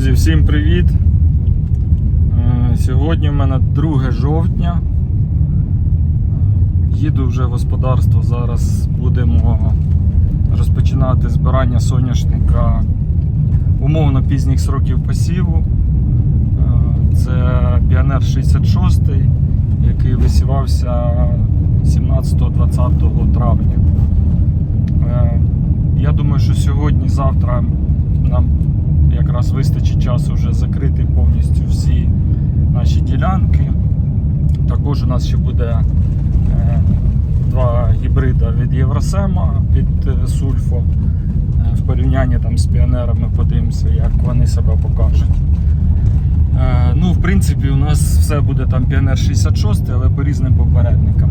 Друзі, всім привіт! Е, Сьогодні в мене 2 жовтня. Е, Їду вже в господарство. Зараз будемо розпочинати збирання соняшника умовно пізніх сроків посіву. Е, Це Піонер 66, який висівався 17-20 травня. Я думаю, що сьогодні-завтра нам якраз вистачить часу вже закрити повністю всі наші ділянки. Також у нас ще буде е, два гібрида від Євросема під е, сульфо. Е, В порівнянні там з піонерами подивимося, як вони себе покажуть. Ну, в принципі, у нас все буде там Піонер 66, але по різним попередникам.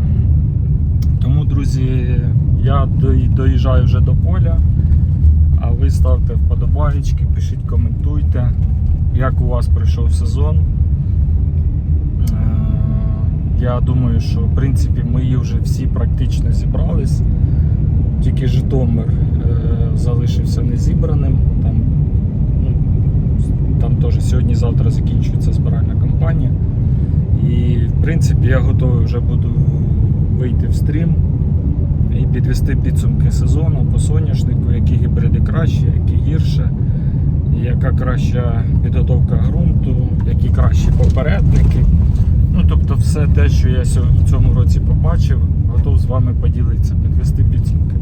Тому, друзі, я доїжджаю вже до поля. А ви ставте вподобайки, пишіть, коментуйте, як у вас пройшов сезон. Е, Я думаю, що в принципі мої вже всі практично зібрались. Тільки Житомир е, залишився незібраним. Там, ну, там теж сьогодні-завтра закінчується збиральна кампанія. І в принципі я готовий вже буду вийти в стрім і підвести підсумки сезону по соняшнику, які гібриди краще, які гірше, яка краща підготовка ґрунту, які кращі попередники. Ну, тобто все те, що я в цьому році побачив, готов з вами поділитися, підвести підсумки.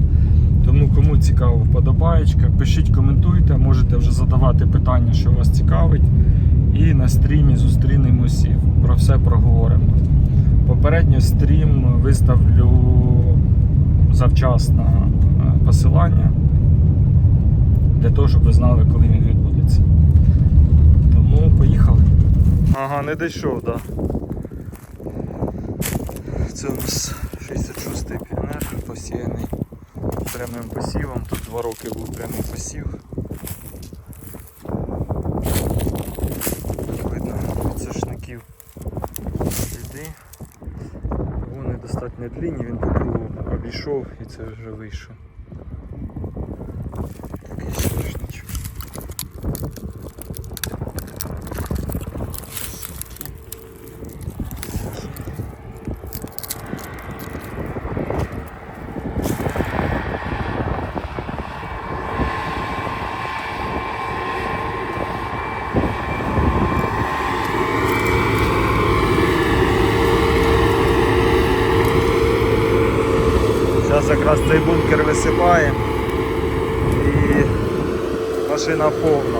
Тому кому цікаво, вподобаєчка, пишіть, коментуйте, можете вже задавати питання, що вас цікавить. І на стрімі зустрінемось і про все проговоримо. Попередньо стрім виставлю завчасно е, посилання для того, щоб ви знали, коли він відбудеться. Тому поїхали. Ага, не дійшов, так. Да. Це у нас 66-й піонер посіяний прямим посівом. Тут два роки був прямий посів. Видно сошників сліди. Вони достатньо длинні, він по кругу обійшов і це вже вийшов. Такий соняшничок. Зараз якраз цей бункер висипаємо і машина повна.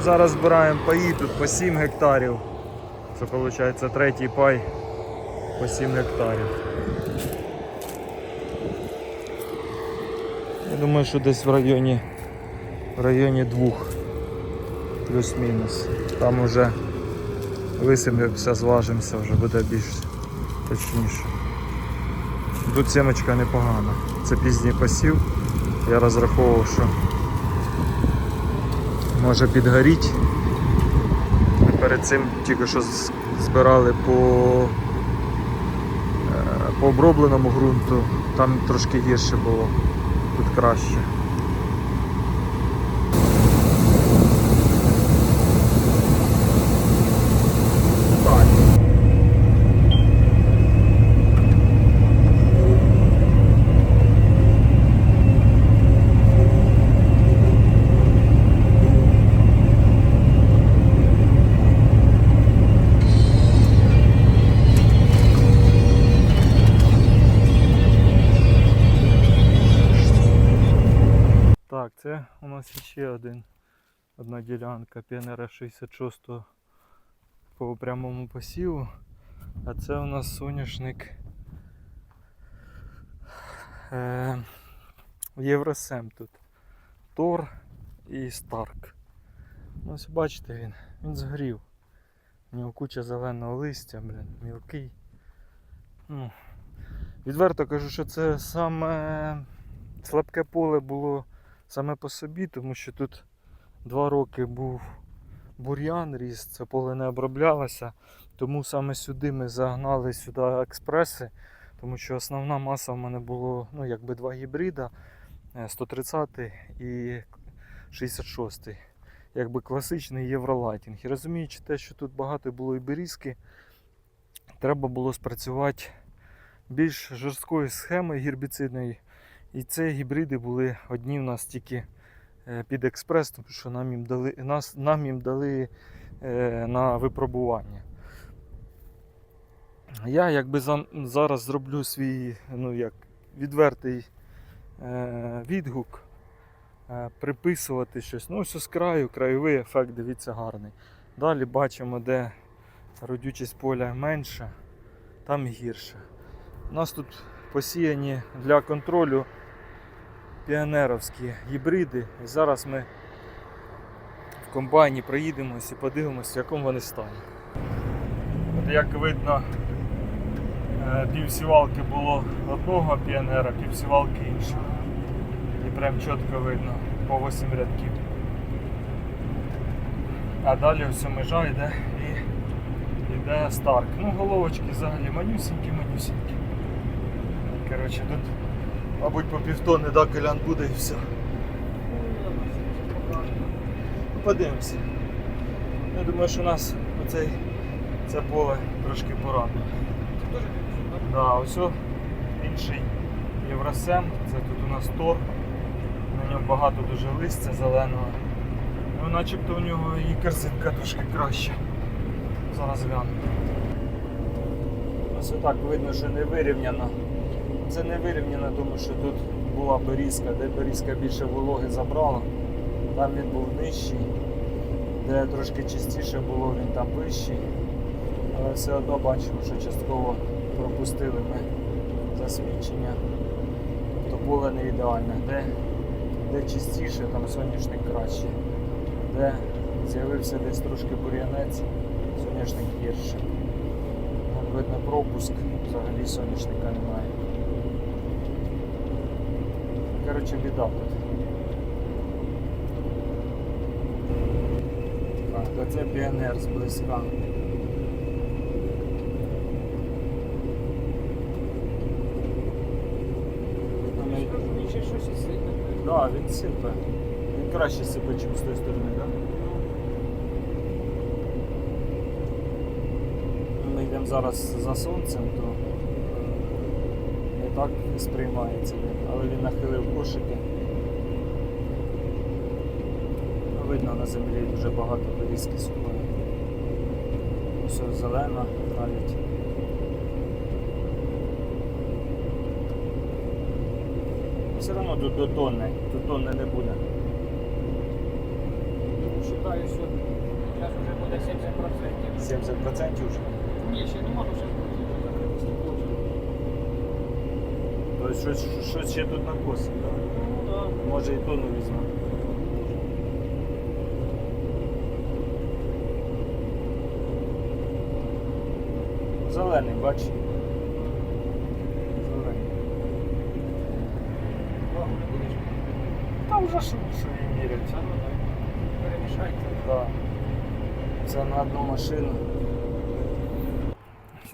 Зараз збираємо паї тут по 7 гектарів. Це виходить третій пай по 7 гектарів. Я думаю, що десь в районі в районі двох плюс-мінус. Там уже висипемося, зважимося, вже буде більш точніше. Тут сімочка непогана. Це пізній посів. Я розраховував, що може підгоріть. Перед цим тільки що збирали по, е, по обробленому ґрунту, там трошки гірше було тут краще. Одна ділянка піонера 66 по прямому посіву. А це у нас соняшник е, Євросем тут. Тор і Старк. Ну, ось бачите він, він згорів. У нього куча зеленого листя, блін, мілкий. Ну, відверто кажу, що це саме слабке поле було саме по собі, тому що тут два роки був бур'ян ріс, це поле не оброблялося. Тому саме сюди ми загнали сюди експреси, тому що основна маса в мене було ну, якби два гібрида е, 130 і 66. Якби класичний євролайтінг. І розуміючи те, що тут багато було і берізки, треба було спрацювати більш жорсткою схемою гербіцидної. І це гібриди були одні в нас тільки е, під експрес, тому що нам їм дали, нас, нам їм дали е, на випробування. Я якби за, зараз зроблю свій ну, як, відвертий е, відгук, е, приписувати щось. Ну, ось з краю, краєвий ефект, дивіться, гарний. Далі бачимо, де родючість поля менша, там гірше. У нас тут посіяні для контролю піонеровські гібриди. І зараз ми в комбайні проїдемось і подивимося, в якому вони стані. От як видно, е, півсівалки було одного піонера, півсівалки іншого. І прям чітко видно по 8 рядків. А далі ось межа йде і йде старк. Ну, головочки взагалі манюсінькі, манюсінькі. Коротше, тут, мабуть, по півтони да, колян буде і все. Ну, Подивимося. Я думаю, що у нас оцей, це поле трошки порадує. Да, ось інший Євросем, це тут у нас Тор. На ньому багато дуже листя зеленого. Ну, начебто у нього і корзинка трошки краща. Зараз гляну. Ось отак видно, що не вирівняно. Це не вирівняно, тому що тут була берізка, де берізка більше вологи забрала. Там він був нижчий, де трошки чистіше було, він там вищий. Але все одно бачимо, що частково пропустили ми засвідчення. Тобто поле не ідеальне. Де, де чистіше, там соняшник краще. Де з'явився десь трошки бур'янець, соняшник гірше. Видно пропуск, взагалі соняшника немає. Коротше, біда тут. Так, то це піонер зблизька. Видно, щось і він сипе. Він краще сипе, ніж з тої сторони, так? Ми йдемо зараз за сонцем, то так сприймається він, але він нахилив кошики. Видно на землі дуже багато берізки сухої. Все зелена навіть. Все одно тут до тонни, тут тонни не буде. Читаю, що зараз вже буде 70%. 70% вже. Ні, ще не можу, ще буде. Тобто щось, щось ще тут накосить, так? Ну, да. Може і тонну візьме. Зелений, бач. Зелений. Вагу не будеш. Та вже що, що її мірять. Це, ну, так. Перемішайте. Да. Це на одну машину.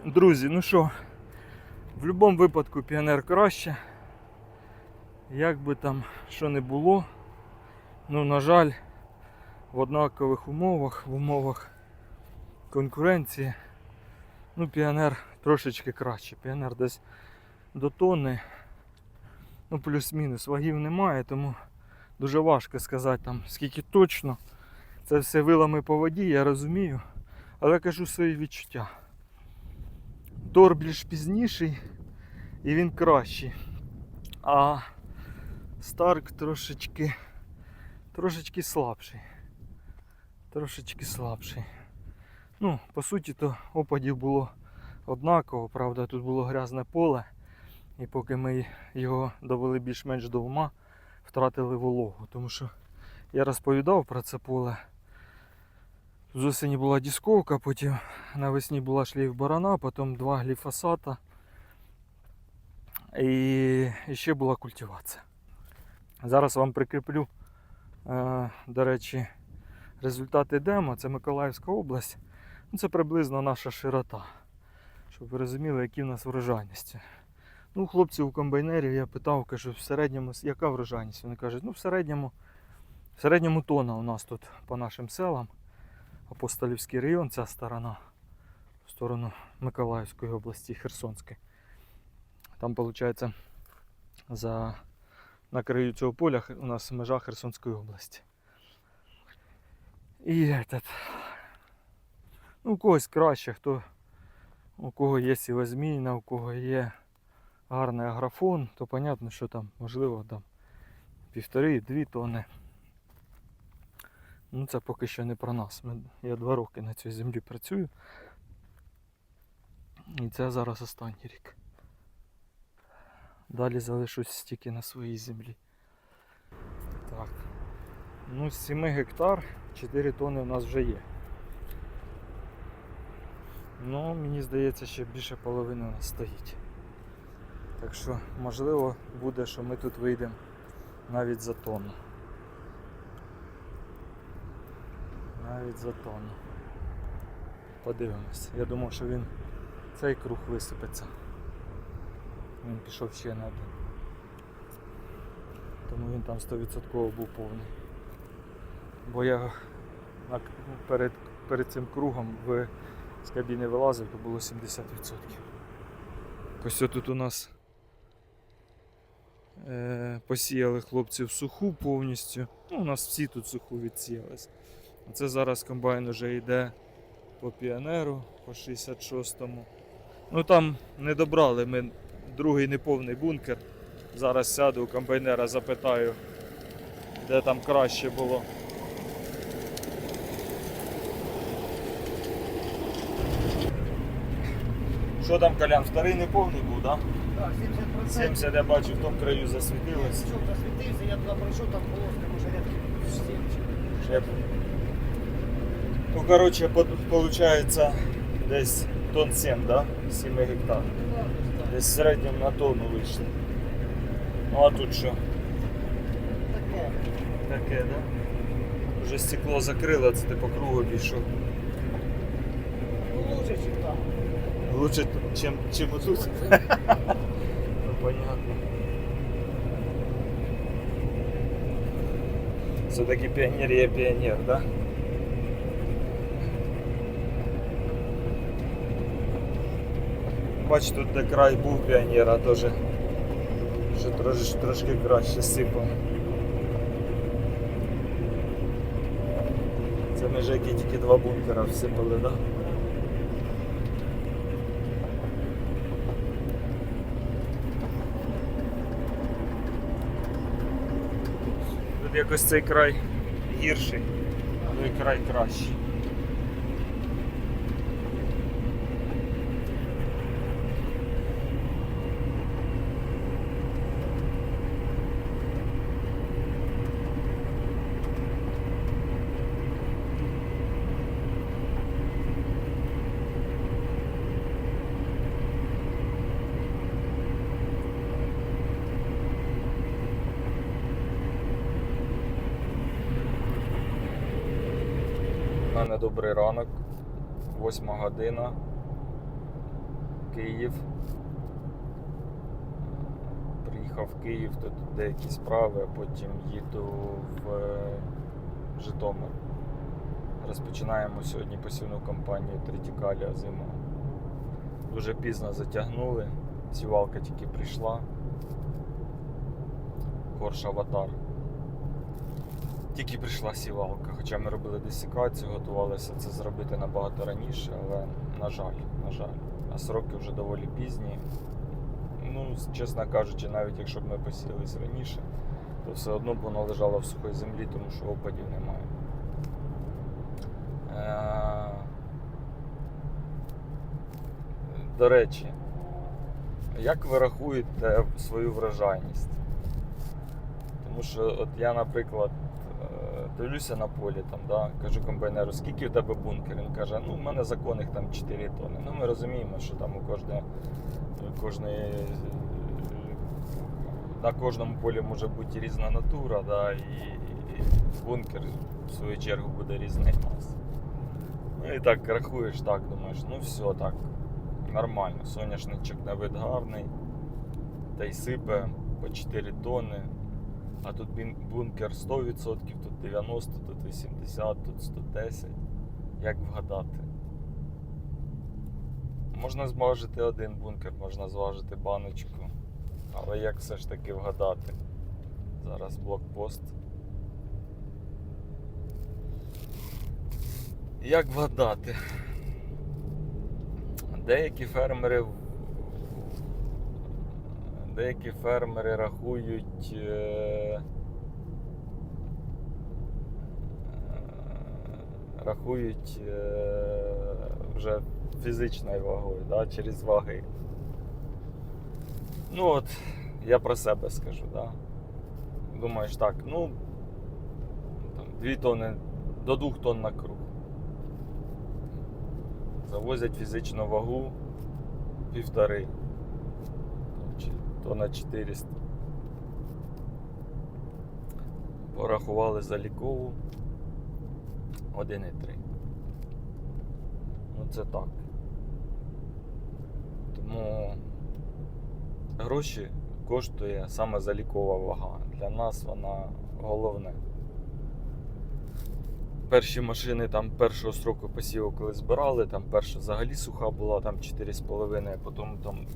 Друзі, ну що, в будь-якому випадку піонер краще. Як би там що не було, ну, на жаль, в однакових умовах, в умовах конкуренції, ну, піонер трошечки краще. Піонер десь до тонни, ну, плюс-мінус, вагів немає, тому дуже важко сказати там скільки точно. Це все вилами по воді, я розумію. Але кажу свої відчуття. Тор більш пізніший і він кращий. А Старк трошечки трошечки слабший. Трошечки слабший. Ну, по суті, то опадів було однаково, правда, тут було грязне поле. І поки ми його довели більш-менш до ума, втратили вологу. Тому що я розповідав про це поле. З осені була дісковка, потім навесні була шлейф барана, потім два гліфосата. І ще була культивація. Зараз вам прикріплю, е, до речі, результати демо. Це Миколаївська область. Ну, це приблизно наша широта. Щоб ви розуміли, які в нас врожайності. Ну, хлопців у комбайнерів я питав, кажу, в середньому яка врожайність? Вони кажуть, ну в середньому, в середньому тонна у нас тут по нашим селам. Апостолівський район, ця сторона, в сторону Миколаївської області, Херсонської. Там, виходить, за на краю цього поля у нас межа Херсонської області. І этот, ну, у когось краще, хто, у кого є сівозмійна, у кого є гарний аграфон, то понятно, що там можливо там півтори-дві тонни. Ну це поки що не про нас. Я два роки на цій землі працюю. І це зараз останній рік. Далі залишусь тільки на своїй землі. Так. Ну, з 7 гектар 4 тони у нас вже є. Ну, мені здається, ще більше половини у нас стоїть. Так що, можливо, буде, що ми тут вийдемо навіть за тонну. Навіть за тонну. Подивимось. Я думав, що він цей круг висипеться. Він пішов ще на один. Тому він там 100% був повний. Бо я перед, перед цим кругом в, з кабіни вилазив, то було 70%. Ось тут у нас е, посіяли хлопці в суху повністю. Ну, у нас всі тут суху відсіялись. Це зараз комбайн уже йде по піонеру, по 66-му. Ну там не добрали ми другий неповний бункер. Зараз сяду у комбайнера, запитаю, де там краще було. Що там, Колян, вторий неповний був, так? Так, 70%. 70 я бачу, в тому краю засвітилось. Що засвітився, я туди прийшов, там полоска, може рядки 7 чи. Ну, короче, по- получается десь тонн 7, да? 7 гектар. Десь в середньому на тонну вийшло. Ну а тут що? таке. Таке, да? Вже стекло закрило, це ти по кругу пішов. Ну, лучше, ніж там. Лучше, чим, чим отут. ну, понятно. Все-таки піонер є піонер, да? Бач, тут де край був піонера теж. Ще трошки, трошки краще сипав. Це ми ж які тільки два бункера всипали, так? Да? Тут якось цей край гірший, той край кращий. У мене добрий ранок, восьма година, Київ. Приїхав в Київ, тут деякі справи, а потім їду в е, Житомир. Розпочинаємо сьогодні посівну кампанію Третікалія зиму. Дуже пізно затягнули, сівалка тільки прийшла. Корж аватар. Тільки прийшла сівалка, хоча ми робили десікацію, готувалися це зробити набагато раніше, але на жаль, на жаль. А сроки вже доволі пізні. Ну, чесно кажучи, навіть якщо б ми посіялись раніше, то все одно б воно лежало в сухій землі, тому що опадів немає. Е, До речі, як ви рахуєте свою врожайність? Тому що от я, наприклад, дивлюся на полі, там, да, кажу комбайнеру, скільки у тебе бункер? Він каже, ну в мене законних там 4 тонни. Ну ми розуміємо, що там у кожне, у кожної, е, на кожному полі може бути різна натура, да, і, і бункер в свою чергу буде різний мас. Ну і так рахуєш, так, думаєш, ну все так, нормально. Соняшничок на вид гарний, та й сипе по 4 тонни. А тут бункер 100%, тут 90, тут 80, тут 110. Як вгадати? Можна зважити один бункер, можна зважити баночку. Але як все ж таки вгадати? Зараз блокпост. Як вгадати? Деякі фермери деякі фермери рахують е, е, рахують е, вже фізичною вагою, да, через ваги. Ну от, я про себе скажу, да. Думаєш так, ну там, 2 тонни до 2 тонн на круг. Завозять фізичну вагу півтори чи тонна 400. Порахували залікову 1,3. Ну це так. Тому гроші коштує саме залікова вага. Для нас вона головне. Перші машини там першого строку посіву, коли збирали, там перша взагалі суха була, там 4,5, потім там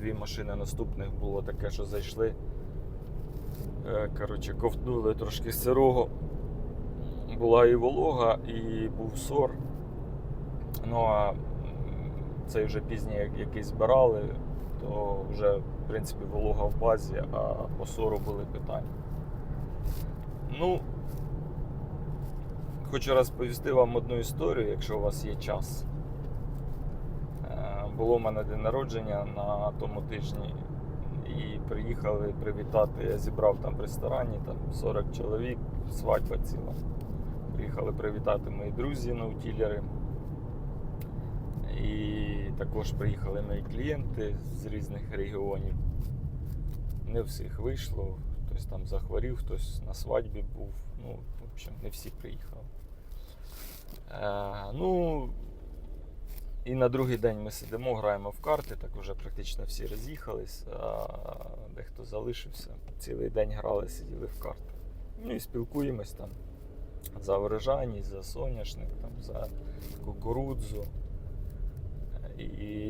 дві машини наступних було таке, що зайшли. Е, Коротше, ковтнули трошки сирого. Була і волога, і був сор. Ну а м, цей вже пізній як- який збирали, то вже в принципі волога в базі, а по сору були питання. Ну, хочу розповісти вам одну історію, якщо у вас є час. Було в мене день народження на тому тижні, і приїхали привітати. Я зібрав там в ресторані там 40 чоловік, свадьба ціла. Приїхали привітати мої друзі наутілери. І також приїхали мої клієнти з різних регіонів. Не всіх вийшло, хтось там захворів, хтось на свадьбі був. Ну, в общем, не всі приїхали. Е, ну, і на другий день ми сидимо, граємо в карти, так вже практично всі роз'їхались, а дехто залишився. Цілий день грали, сиділи в карти. Ну і спілкуємось там за врожайність, за соняшник, там, за кукурудзу. І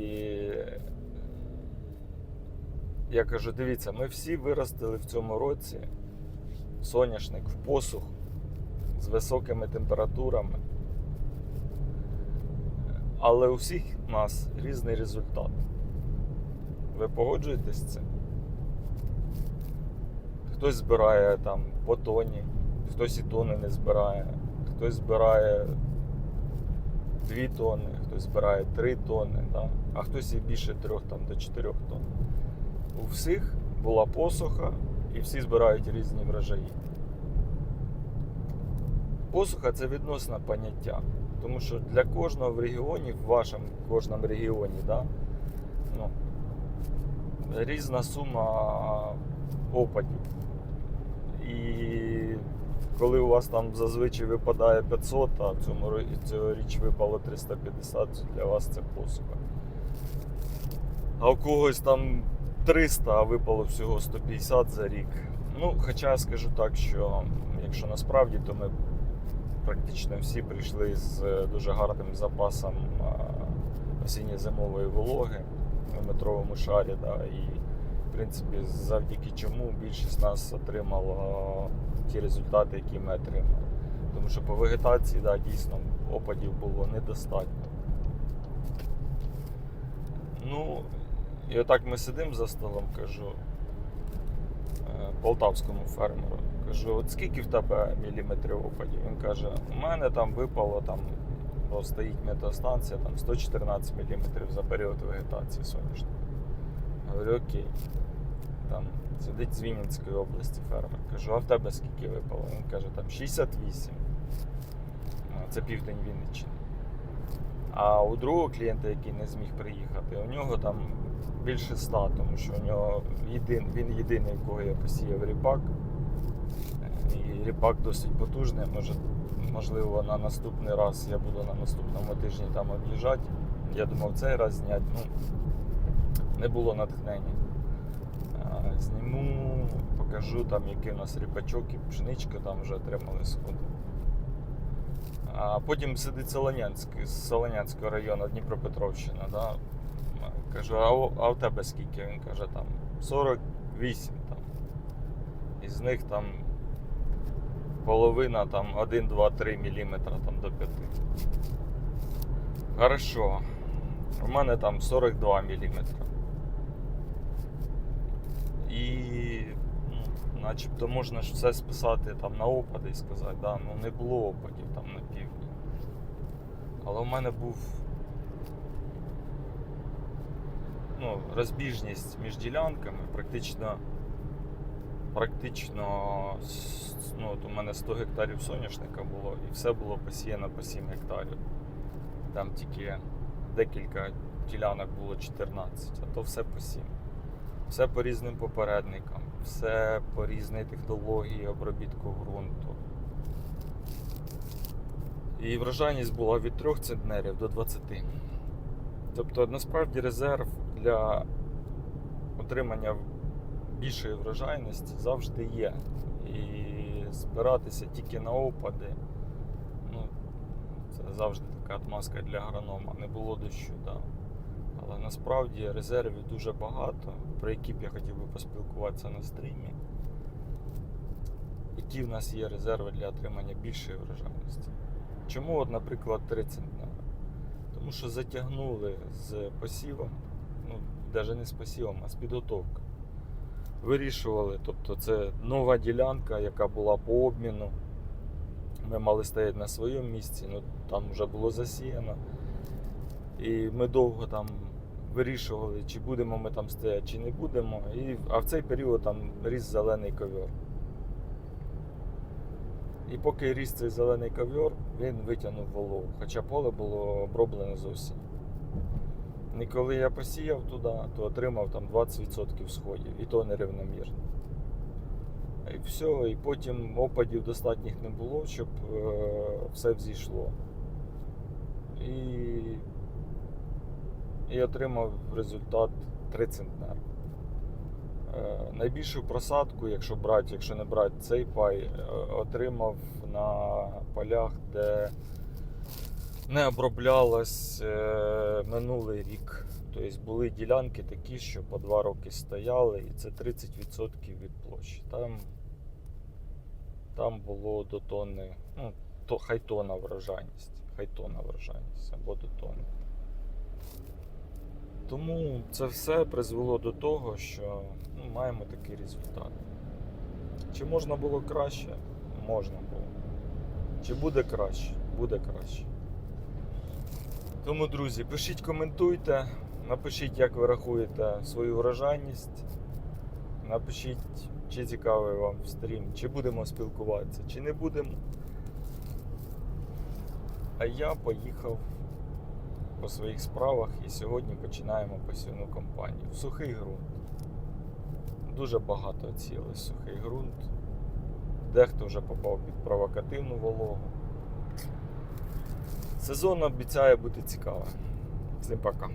я кажу, дивіться, ми всі виростили в цьому році соняшник в посух з високими температурами. Але у всіх нас різний результат. Ви погоджуєтесь з цим? Хтось збирає там по тоні, хтось і тони не збирає, хтось збирає 2 тонни, хтось збирає 3 тонни, да? а хтось і більше 3 там, до 4 тонн. У всіх була посуха і всі збирають різні врожаї. Посуха це відносне поняття. Тому що для кожного в регіоні, в вашому кожному регіоні, да, ну, різна сума опадів. І коли у вас там зазвичай випадає 500, а цьому ро- цьогоріч випало 350, для вас це посуха. А у когось там 300, а випало всього 150 за рік. Ну, хоча я скажу так, що якщо насправді, то ми практично всі прийшли з е, дуже гарним запасом осінньо-зимової вологи на метровому шарі. Да, і, в принципі, завдяки чому більшість нас отримала ті результати, які ми отримали. Тому що по вегетації да, дійсно опадів було недостатньо. Ну, і отак ми сидимо за столом, кажу полтавському фермеру. Кажу, от скільки в тебе міліметрів опадів? Він каже, у мене там випало там, бо стоїть метеостанція, там 114 міліметрів за період вегетації сонячної. Говорю, окей. Там сидить з Вінницької області фермер. Кажу, а в тебе скільки випало? Він каже, там 68. Це південь Вінниччини. А у другого клієнта, який не зміг приїхати, у нього там більше 100, тому що у нього єдин, він єдиний, у кого я посіяв ріпак. І ріпак досить потужний, може можливо, на наступний раз я буду на наступному тижні там об'їжджати. Я думав цей раз зняти. Ну, не було натхнення. Зніму, покажу там, який у нас ріпачок і пшеничка там вже отримали сходи. А потім сидить Солонянський, з Солонянського району, Дніпропетровщина. Да? Кажу, а а у тебе скільки? Він каже, там 48 там. Із них там половина там 1, 2, 3 мм там до 5. Хорошо. У мене там 42 мм. І ну, начебто можна ж все списати там на опади і сказати, да, ну не було опадів там на півдні. Але у мене був ну, розбіжність між ділянками, практично, практично ну, от у мене 100 гектарів соняшника було і все було посіяно по 7 гектарів. Там тільки декілька ділянок було 14, а то все по 7. Все по різним попередникам, все по різній технології обробітку ґрунту. І врожайність була від 3 центнерів до 20. Тобто, насправді резерв для отримання більшої врожайності завжди є. І спиратися тільки на опади, ну, це завжди така отмазка для агронома. Не було дощу, да. Але насправді резервів дуже багато, про які б я хотів би поспілкуватися на стрімі. Які в нас є резерви для отримання більшої врожайності? Чому, от, наприклад, 3 центнера? Тому що затягнули з посівом, навіть не з посівом, а з підготовкою. Вирішували, тобто це нова ділянка, яка була по обміну. Ми мали стояти на своєму місці, ну там вже було засіяно. І ми довго там вирішували, чи будемо ми там стояти, чи не будемо. І, а в цей період там ріс зелений ковер. І поки ріс цей зелений ковер, він витягнув вологу, хоча поле було оброблене з осені. І коли я посіяв туди, то отримав там 20% сходів, і то нерівномірно. І все, і потім опадів достатніх не було, щоб е, все взійшло. І, і отримав результат 3 центнер. Е, найбільшу просадку, якщо брати, якщо не брати цей пай, е, отримав на полях, де не оброблялось е, минулий рік. Тобто були ділянки такі, що по два роки стояли, і це 30% від площі. Там, там було до тонни, ну, то, хай тонна врожайність. Хай або до тонни. Тому це все призвело до того, що ну, маємо такий результат. Чи можна було краще? Можна було. Чи буде краще? Буде краще. Тому, друзі, пишіть, коментуйте, напишіть, як ви рахуєте свою врожайність. Напишіть, чи цікавий вам стрім, чи будемо спілкуватися, чи не будемо. А я поїхав по своїх справах і сьогодні починаємо посівну кампанію. В сухий ґрунт. Дуже багато цілий сухий ґрунт. Дехто вже попав під провокативну вологу. Сезон обіцяє бути цікавим. Всім пока.